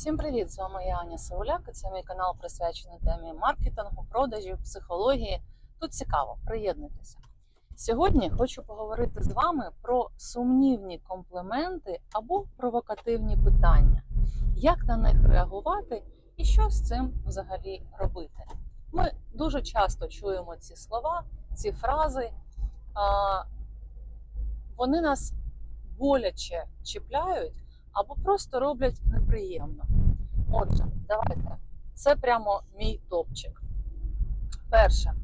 Всім привіт! З вами я Аня Сауляк. і Це мій канал присвячений темі маркетингу, продажів, психології. Тут цікаво, приєднуйтеся. Сьогодні хочу поговорити з вами про сумнівні компліменти або провокативні питання, як на них реагувати і що з цим взагалі робити. Ми дуже часто чуємо ці слова, ці фрази. Вони нас боляче чіпляють або просто роблять неприємно. Отже, давайте. Це прямо мій топчик. Перше.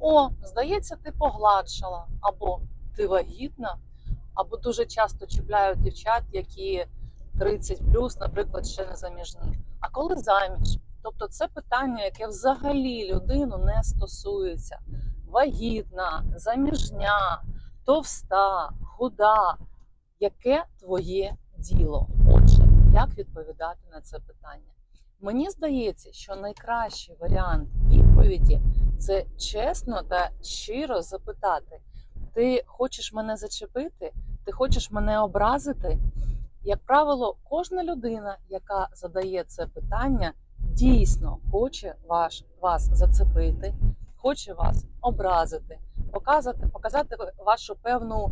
О, здається, ти погладшала, або ти вагітна, або дуже часто чіпляють дівчат, які 30 наприклад, ще не заміжні. А коли заміж? Тобто це питання, яке взагалі людину не стосується. Вагітна, заміжня, товста, худа. Яке твоє діло? Як відповідати на це питання? Мені здається, що найкращий варіант відповіді це чесно та щиро запитати: ти хочеш мене зачепити? Ти хочеш мене образити? Як правило, кожна людина, яка задає це питання, дійсно хоче ваш, вас зацепити, хоче вас образити, показати, показати вашу певну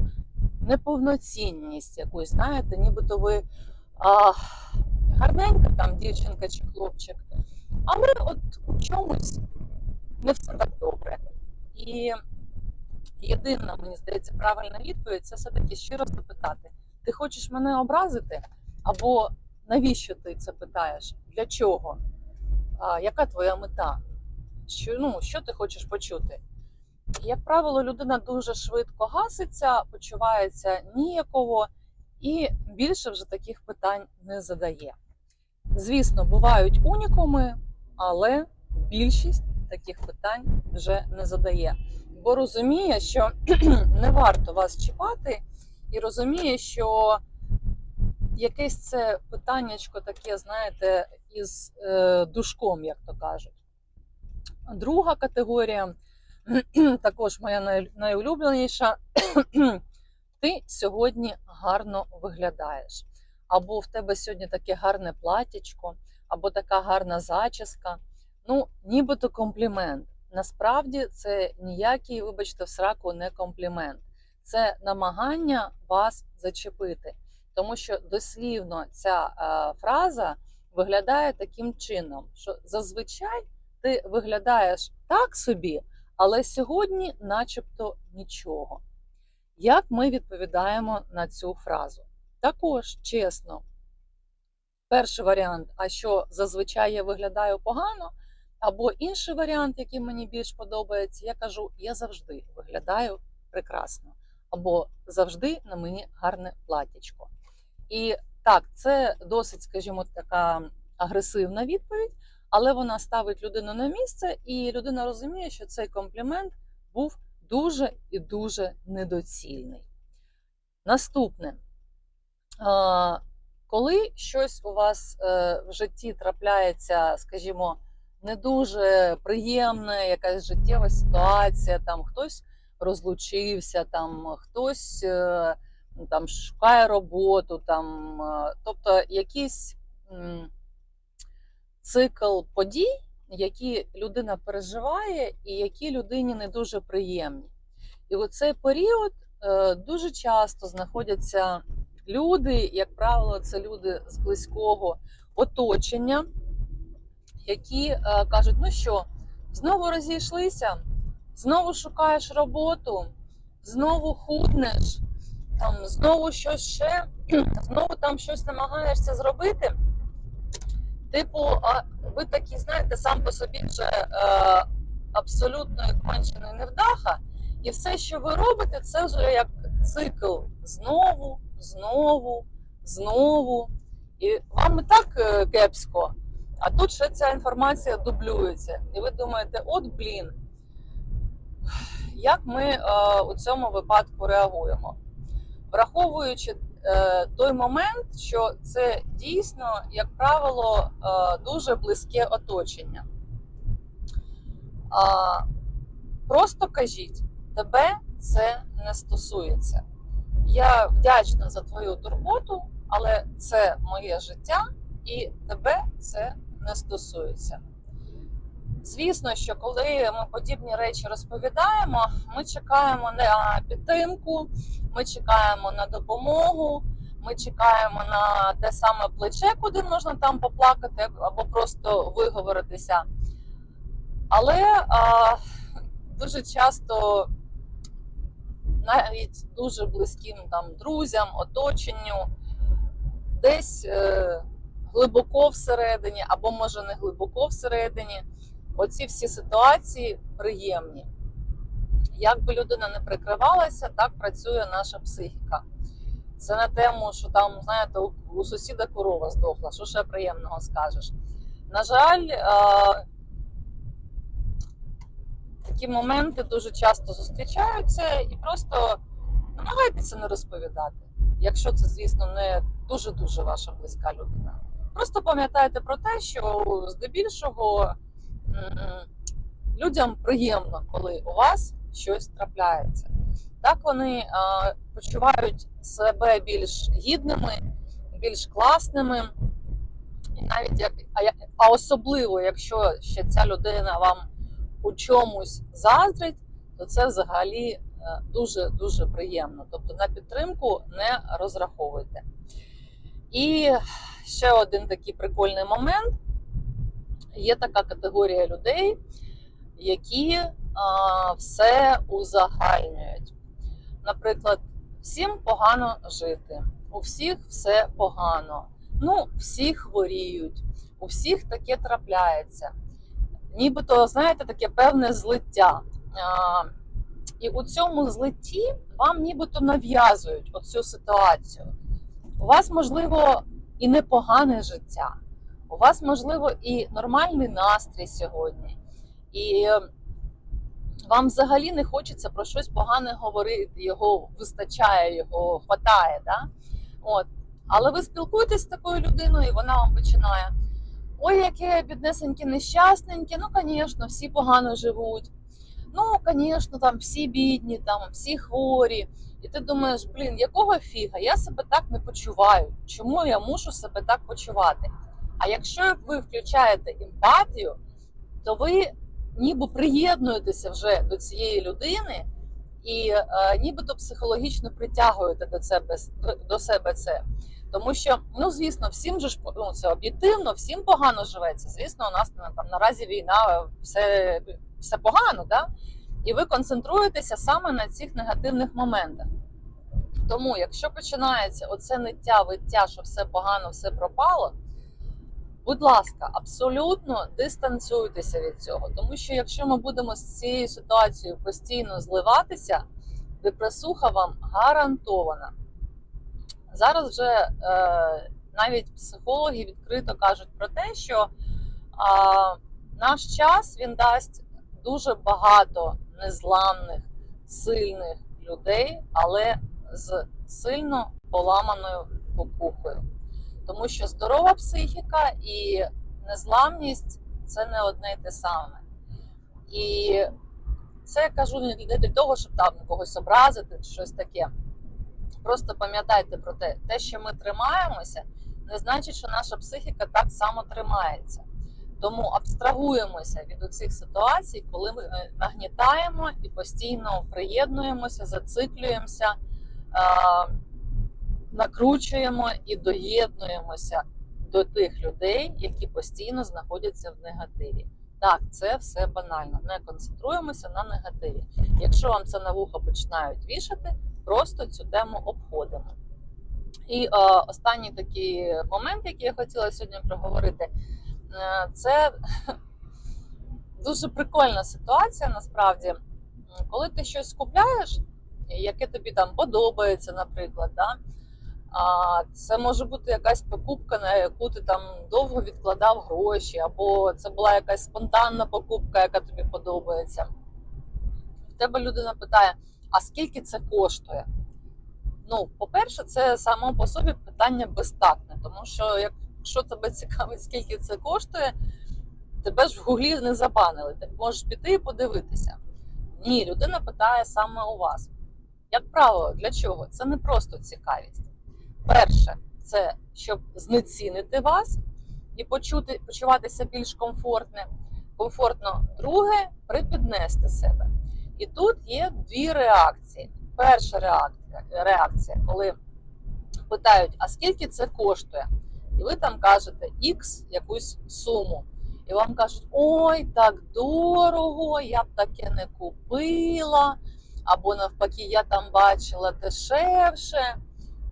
неповноцінність якусь, знаєте, нібито ви а, гарненька там дівчинка чи хлопчик, але от у чомусь не все так добре. І єдина, мені здається, правильна відповідь це все-таки щиро запитати: ти хочеш мене образити? Або навіщо ти це питаєш? Для чого? А, Яка твоя мета? Що, ну, що ти хочеш почути? Як правило, людина дуже швидко гаситься, почувається ніяково і більше вже таких питань не задає. Звісно, бувають унікуми, але більшість таких питань вже не задає, бо розуміє, що не варто вас чіпати, і розуміє, що якесь це питаннячко таке, знаєте, із е, душком, як то кажуть. Друга категорія також моя найулюбленіша. Ти сьогодні гарно виглядаєш. Або в тебе сьогодні таке гарне платічко, або така гарна зачіска. Ну, нібито комплімент. Насправді це ніякий, вибачте, в сраку не комплімент. Це намагання вас зачепити. Тому що дослівно ця е, фраза виглядає таким чином, що зазвичай ти виглядаєш так собі, але сьогодні, начебто, нічого. Як ми відповідаємо на цю фразу? Також чесно. Перший варіант, а що зазвичай я виглядаю погано, або інший варіант, який мені більш подобається, я кажу, я завжди виглядаю прекрасно, або завжди на мені гарне платічко. І так, це досить, скажімо, така агресивна відповідь, але вона ставить людину на місце, і людина розуміє, що цей комплімент був дуже і дуже недоцільний. Наступне, коли щось у вас е, в житті трапляється, скажімо, не дуже приємне, якась життєва ситуація, там хтось розлучився, там хтось е, там шукає роботу, там, е, тобто якийсь цикл подій, які людина переживає, і які людині не дуже приємні. І у цей період е, дуже часто знаходяться люди, як правило, це люди з близького оточення, які е, кажуть: ну що, знову розійшлися, знову шукаєш роботу, знову худнеш, там, знову щось ще, знову там щось намагаєшся зробити. Типу, а ви такі, знаєте, сам по собі вже е, абсолютно кончений невдаха, і все, що ви робите, це вже як цикл знову, знову, знову. І вам і так е, кепсько, а тут ще ця інформація дублюється. І ви думаєте, от блін, як ми е, у цьому випадку реагуємо? Враховуючи той момент, що це дійсно, як правило, е, дуже близьке оточення. Просто кажіть, тебе це не стосується. Я вдячна за твою турботу, але це моє життя, і тебе це не стосується. Звісно, що коли ми подібні речі розповідаємо, ми чекаємо на підтримку, ми чекаємо на допомогу, ми чекаємо на те саме плече, куди можна там поплакати або просто виговоритися. Але а, дуже часто навіть дуже близьким там друзям, оточенню, десь е, глибоко всередині, або може не глибоко всередині, оці всі ситуації приємні. Як би людина не прикривалася, так працює наша психіка. Це на тему, що там, знаєте, у, сусіда корова здохла, що ще приємного скажеш. На жаль, е, такі моменти дуже часто зустрічаються і просто намагайтеся не розповідати, якщо це, звісно, не дуже-дуже ваша близька людина. Просто пам'ятайте про те, що здебільшого людям приємно, коли у вас щось трапляється. Так вони е, почувають себе більш гідними, більш класними. І навіть як, а, особливо, якщо ще ця людина вам у чомусь заздрить, то це взагалі е, дуже дуже приємно. Тобто на підтримку не розраховуйте. І ще один такий прикольний момент: є така категорія людей, які а, все узагальнюють. Наприклад, всім погано жити, у всіх все погано. Ну, всі хворіють, у всіх таке трапляється. Нібито, знаєте, таке певне злиття. А, і у цьому злитті вам нібито нав'язують оцю ситуацію. У вас, можливо, і непогане життя, у вас, можливо, і нормальний настрій сьогодні. І е, вам взагалі не хочеться про щось погане говорити, його вистачає, його хватає. Да? От. Але ви спілкуєтесь з такою людиною, і вона вам починає: ой, яке біднесеньке нещасненьке, ну, звісно, всі погано живуть. Ну, звісно, там всі бідні, там всі хворі. І ти думаєш, блін, якого фіга? Я себе так не почуваю. Чому я мушу себе так почувати? А якщо ви включаєте емпатію, то ви ніби приєднуєтеся вже до цієї людини і е, нібито психологічно притягуєте до себе, до себе це. Тому що, ну звісно, всім же ж ну, це об'єктивно, всім погано живеться. Звісно, у нас там наразі війна, все, все погано, да? і ви концентруєтеся саме на цих негативних моментах. Тому, якщо починається оце ниття, виття, що все погано, все пропало, будь ласка, абсолютно дистанціюйтеся від цього. Тому що якщо ми будемо з цією ситуацією постійно зливатися, депресуха вам гарантована. Зараз вже е, навіть психологи відкрито кажуть про те, що е, наш час він дасть дуже багато незламних, сильних людей, але з сильно поламаною покухою. Тому що здорова психіка і незламність це не одне й те саме. І це я кажу не для того, щоб там когось образити щось таке. Просто пам'ятайте про те, те, що ми тримаємося, не значить, що наша психіка так само тримається. Тому абстрагуємося від цих ситуацій, коли ми е, нагнітаємо і постійно приєднуємося, зациклюємося, накручуємо і доєднуємося до тих людей, які постійно знаходяться в негативі. Так, це все банально. Не концентруємося на негативі. Якщо вам це на вухо починають вішати, просто цю тему обходимо. І е, останній такий момент, який я хотіла сьогодні проговорити, е, це дуже прикольна ситуація насправді. Коли ти щось купляєш, яке тобі там подобається, наприклад, да? А, це може бути якась покупка, на яку ти там довго відкладав гроші, або це була якась спонтанна покупка, яка тобі подобається. В тебе людина питає: а скільки це коштує? Ну, по-перше, це само по собі питання безтактне, тому що якщо тебе цікавить, скільки це коштує, тебе ж в гуглі не забанили. Ти можеш піти і подивитися. Ні, людина питає саме у вас. Як правило, для чого? Це не просто цікавість. Перше, це щоб знецінити вас. і почути, почуватися більш комфортне, комфортно. Друге припіднести себе. І тут є дві реакції. Перша реакція, реакція коли питають, а скільки це коштує? І ви там кажете X якусь суму. І вам кажуть, ой, так дорого, я б таке не купила, або навпаки, я там бачила дешевше.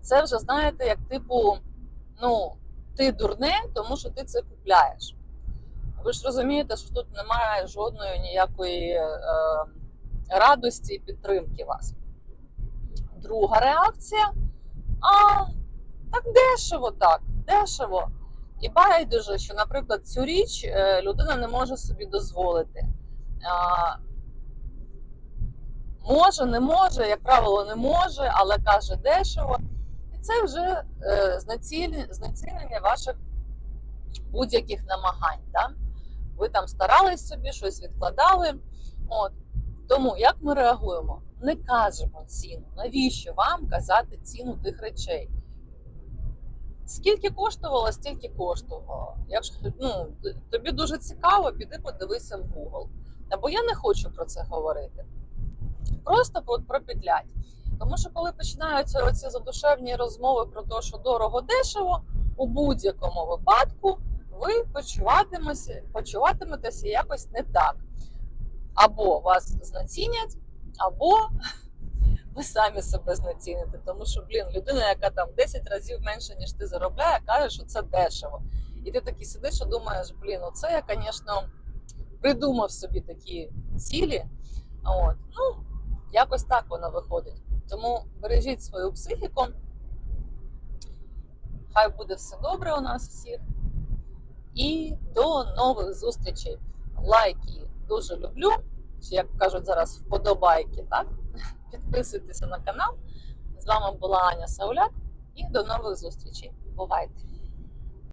Це вже, знаєте, як типу, ну, ти дурне, тому що ти це купляєш. Ви ж розумієте, що тут немає жодної ніякої е, радості і підтримки вас. Друга реакція: а, так дешево так, дешево. І байдуже, що, наприклад, цю річ е, людина не може собі дозволити. А, може, не може, як правило, не може, але каже дешево. Це вже е, знецінення ваших будь-яких намагань. Да? Ви там старались собі, щось відкладали. От. Тому як ми реагуємо? Не кажемо ціну. Навіщо вам казати ціну тих речей? Скільки коштувало, стільки коштувало. Якщо ну, тобі дуже цікаво, піди подивися в Google. Або я не хочу про це говорити. Просто от пропетлять. Тому що коли починаються оці задушевні розмови про те, що дорого дешево, у будь-якому випадку ви почуватиметеся, почуватиметеся якось не так. Або вас знецінять, або ви самі себе знеціните. Тому що, блін, людина, яка там 10 разів менше, ніж ти заробляє, каже, що це дешево. І ти такий сидиш і думаєш, блін, оце я, звісно, придумав собі такі цілі. От. Ну, якось так воно виходить. Тому бережіть свою психіку. Хай буде все добре у нас всіх. І до нових зустрічей. Лайки дуже люблю. Чи як кажуть зараз вподобайки, так? Підписуйтеся на канал. З вами була Аня Сауляк і до нових зустрічей. Бувайте!